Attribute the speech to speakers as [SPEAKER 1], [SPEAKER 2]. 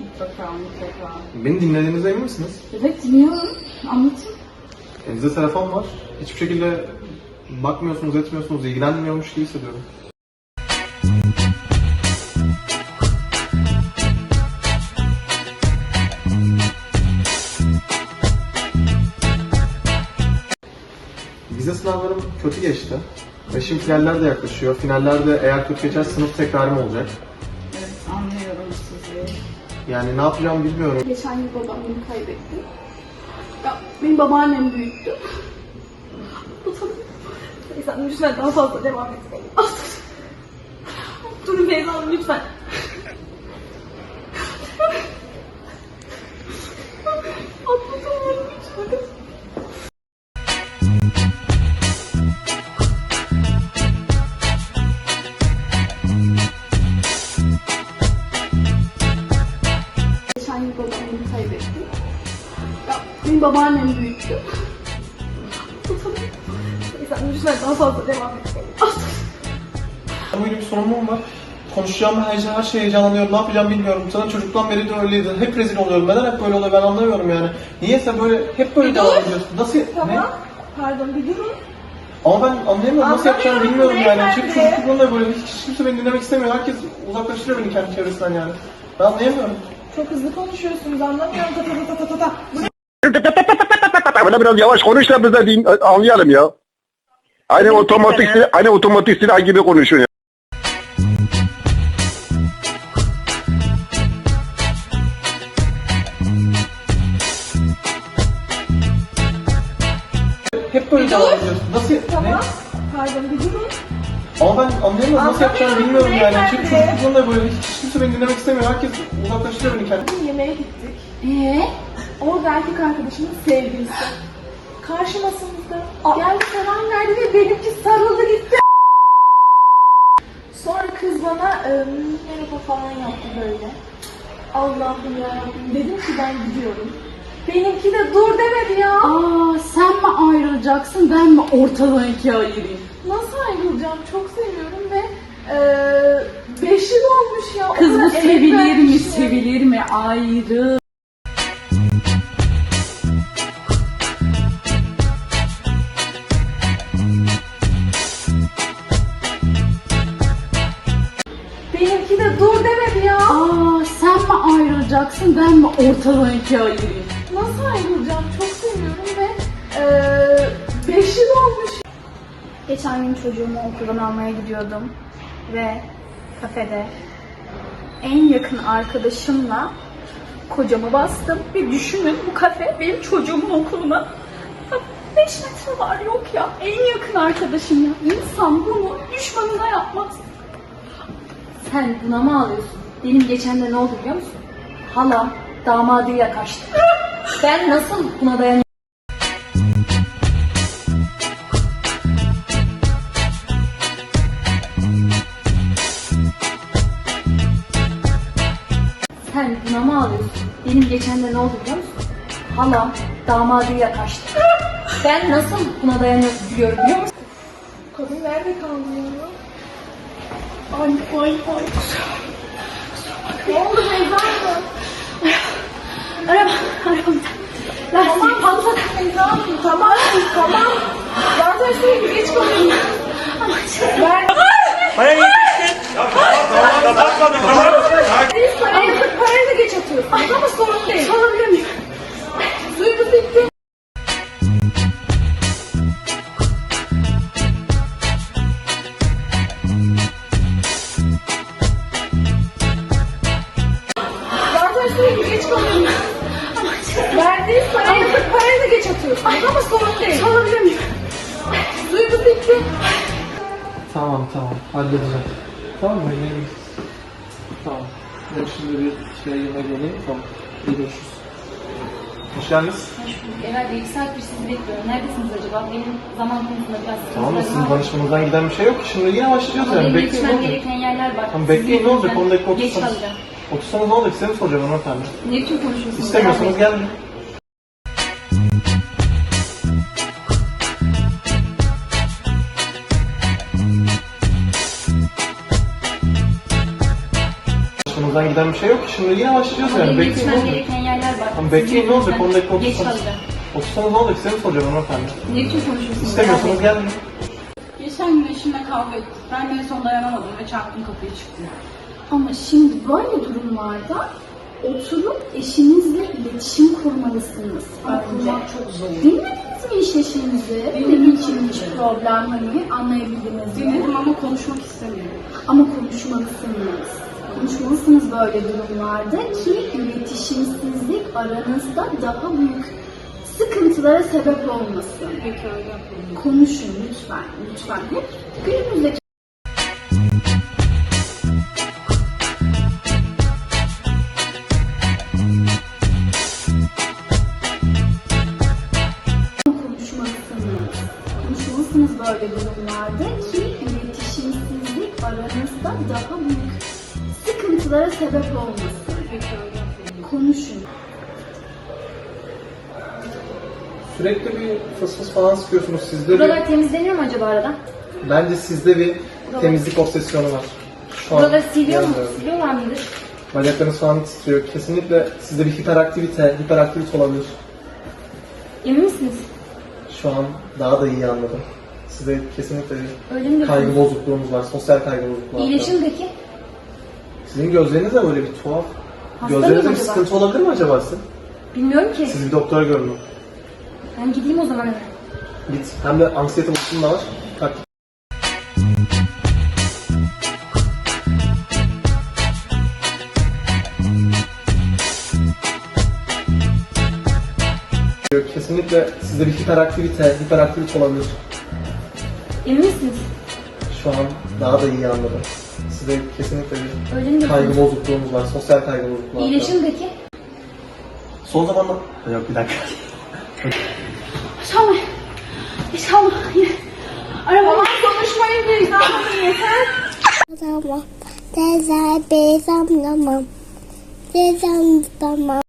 [SPEAKER 1] Mutlaka mutlaka.
[SPEAKER 2] Beni dinlediğinize emin misiniz?
[SPEAKER 1] Evet dinliyorum. Anlatın.
[SPEAKER 2] Elinizde telefon var. Hiçbir şekilde bakmıyorsunuz, etmiyorsunuz, ilgilenmiyormuş gibi hissediyorum. Vize sınavlarım kötü geçti. Ve şimdi finaller de yaklaşıyor. Finallerde eğer kötü geçer sınıf tekrarım olacak. Yani ne yapacağımı bilmiyorum.
[SPEAKER 3] Geçen yıl babamı kaybettim. Ya, benim babaannem. Teyzem lütfen daha fazla devam etmeyin. Durun Hanım lütfen. Benim babaannem. Utanıyorum. Teyzem lütfen daha fazla devam etmeyin.
[SPEAKER 2] Böyle bir sorunum var. Konuşacağım her, şey, her şeye heyecanlanıyorum. Ne yapacağımı bilmiyorum. Sana çocuktan beri de öyleydi. Hep rezil oluyorum. Neden hep böyle oluyor ben anlamıyorum yani. Niyeyse böyle hep böyle devam ediyorsun. Nasıl? Ne?
[SPEAKER 3] Tamam. Pardon bir durun.
[SPEAKER 2] Ama ben anlayamıyorum. Nasıl yapacağımı bilmiyorum yani. Çünkü
[SPEAKER 3] beyefendi.
[SPEAKER 2] çocukluğumda böyle hiç, hiç kimse beni dinlemek istemiyor. Herkes uzaklaştırıyor beni kendi çevresinden yani. Ben anlayamıyorum.
[SPEAKER 3] Çok hızlı konuşuyorsunuz anlamıyorum. Ta ta ta ta ta ta.
[SPEAKER 4] Böyle biraz yavaş konuş da biz de din, anlayalım ya. Aynı otomatik sil- aynı otomatik silah gibi konuşuyorsun ya.
[SPEAKER 2] Hep böyle devam. Nasıl? Ne?
[SPEAKER 3] Tamam. Pardon bir durun.
[SPEAKER 2] Ama ben anlayamıyorum. Nasıl yapacağımı bilmiyorum yani. Çünkü çocukluğumda böyle hiç, kimse beni dinlemek istemiyor. Herkes uzaklaştırıyor beni kendi.
[SPEAKER 3] Bugün yemeğe gittik.
[SPEAKER 1] Ee?
[SPEAKER 3] Orada erkek arkadaşımın sevgilisi. Karşıma sınıfta. Geldi selam verdi ve benimki sarıldı gitti. Sonra kız bana ım, merhaba falan yaptı böyle. Allah'ım ya dedim ki ben gidiyorum. Benimki de dur demedi ya.
[SPEAKER 1] Aa sen mi ayrılacaksın ben mi ortadan ikiye ayırayım?
[SPEAKER 3] Nasıl ayrılacağım? Çok seviyorum ve eee beş yıl olmuş ya. O
[SPEAKER 1] Kız
[SPEAKER 3] kadar
[SPEAKER 1] bu
[SPEAKER 3] emek
[SPEAKER 1] sevilir mi
[SPEAKER 3] vermişim.
[SPEAKER 1] sevilir mi ayrı. Ayrılacaksın ben mi ortadan ikiye ayırayım?
[SPEAKER 3] Nasıl ayrılacağım? Çok seviyorum ve eee beş yıl olmuş. Geçen gün çocuğumu okuldan almaya gidiyordum ve kafede en yakın arkadaşımla kocamı bastım. Bir düşünün bu kafe benim çocuğumun okuluna 5 metre var yok ya. En yakın arkadaşım ya. İnsan bunu düşmanına yapmaz.
[SPEAKER 1] Sen buna mı ağlıyorsun? Benim geçen de ne oldu biliyor musun? Halam damadıyla kaçtı. ben nasıl buna dayanıyorum? Sen buna? Benim geçen de ne oldu biliyor musun? Halam damadıyla kaçtı. ben nasıl buna dayanıyorum biliyor musun?
[SPEAKER 3] Kadın nerede kaldı ya? Ay ay ay. Ne oldu Beyza Hanım?
[SPEAKER 1] Araba, araba.
[SPEAKER 3] Tamam patlat Beyza Hanım. Tamam tamam. Zaten sürekli geç kalıyorum.
[SPEAKER 2] Tamam tamam halledeceğim. Tamam mı? Yemeğe Tamam. Ben şimdi bir şey yemeğe geleyim. Tamam. İyi görüşürüz. Hoş geldiniz.
[SPEAKER 1] Herhalde iki saattir sizi bekliyorum. Neredesiniz acaba? Benim zaman konusunda biraz
[SPEAKER 2] Tamam da
[SPEAKER 1] sıkıntılarım
[SPEAKER 2] sizin
[SPEAKER 1] var.
[SPEAKER 2] danışmanızdan giden bir şey yok ki. Şimdi yine başlayacağız
[SPEAKER 1] Ama
[SPEAKER 2] yani.
[SPEAKER 1] benim
[SPEAKER 2] Bekleyin ne olacak?
[SPEAKER 1] gereken yerler var.
[SPEAKER 2] Tamam bekleyin ne olacak?
[SPEAKER 1] yüzünden
[SPEAKER 2] 10 dakika
[SPEAKER 1] Geç
[SPEAKER 2] otursanız.
[SPEAKER 1] kalacağım.
[SPEAKER 2] Otursanız ne olacak? Size mi soracağım hanımefendi?
[SPEAKER 1] Ne biçim konuşuyorsunuz?
[SPEAKER 2] İstemiyorsanız gelmeyin. Giden eden bir şey yok ki. Şimdi yine başlayacağız
[SPEAKER 1] Ama
[SPEAKER 2] yani.
[SPEAKER 1] benim
[SPEAKER 2] Bekleyin ne
[SPEAKER 1] yetişmem
[SPEAKER 2] olacak?
[SPEAKER 1] gereken yerler var.
[SPEAKER 2] Tamam, bekleyin, ne olacak? On dakika
[SPEAKER 1] Geç
[SPEAKER 2] otursanız.
[SPEAKER 1] kalacağım.
[SPEAKER 2] Otursanız ne olacak? Size mi soracağım hanımefendi?
[SPEAKER 1] Ne biçim konuşuyorsunuz?
[SPEAKER 2] İstemiyorsanız gelin.
[SPEAKER 5] Geçen gün eşimle kavga ettik. Ben de en son dayanamadım ve çarptım kapıyı çıktım.
[SPEAKER 3] Ama şimdi böyle durumlarda oturup eşinizle iletişim kurmalısınız.
[SPEAKER 5] Kurmak çok zor.
[SPEAKER 3] Dinlediniz mi iş eşinizi? Benim için hiç problem hani anlayabildiniz mi?
[SPEAKER 5] Dinledim ama konuşmak istemiyorum.
[SPEAKER 3] Ama konuşmalısınız. Konuşmalısınız böyle durumlarda ki iletişimsizlik aranızda daha büyük sıkıntılara sebep olmasın. Konuşun lütfen, lütfen. Hep günümüzdeki sıkıntılara sebep olmasın. Konuşun.
[SPEAKER 2] Sürekli bir fıs fıs falan sıkıyorsunuz sizde. Bir,
[SPEAKER 1] Buralar temizleniyor mu acaba arada?
[SPEAKER 2] bence sizde bir temizlik obsesyonu var. Şu
[SPEAKER 1] Buraları siliyor mu? Siliyorlar mıdır?
[SPEAKER 2] Bacaklarınız falan titriyor. Kesinlikle sizde bir hiperaktivite, hiperaktivite olabilir.
[SPEAKER 1] Emin misiniz?
[SPEAKER 2] Şu an daha da iyi anladım. Sizde kesinlikle bir kaygı
[SPEAKER 1] diyorsunuz?
[SPEAKER 2] bozukluğunuz var, sosyal kaygı bozukluğu. hatta.
[SPEAKER 1] İyileşim peki?
[SPEAKER 2] Sizin gözleriniz de böyle bir tuhaf.
[SPEAKER 1] Hasta
[SPEAKER 2] Gözlerinizde
[SPEAKER 1] mıyım
[SPEAKER 2] bir
[SPEAKER 1] acaba?
[SPEAKER 2] sıkıntı olabilir mi acaba sizin?
[SPEAKER 1] Bilmiyorum ki.
[SPEAKER 2] Siz bir doktora görün.
[SPEAKER 1] Ben gideyim o zaman hemen.
[SPEAKER 2] Git. Hem de anksiyete bozukluğun da var. Tak. Kesinlikle sizde bir hiperaktivite, hiperaktivite olabilir.
[SPEAKER 1] Emin misiniz?
[SPEAKER 2] Şu an daha da iyi anladım. Sizde kesinlikle bir
[SPEAKER 1] Öyle mi
[SPEAKER 2] kaygı
[SPEAKER 1] diyorsunuz?
[SPEAKER 2] bozukluğunuz var, sosyal kaygı bozukluğu. hatta.
[SPEAKER 1] İyileşim peki?
[SPEAKER 2] Son zamanlarda... Yok bir dakika.
[SPEAKER 3] Tamam. Tamam. Arabadan konuşmayın diye
[SPEAKER 6] Tamam. Teyze bir tamam. Teyzem tamam.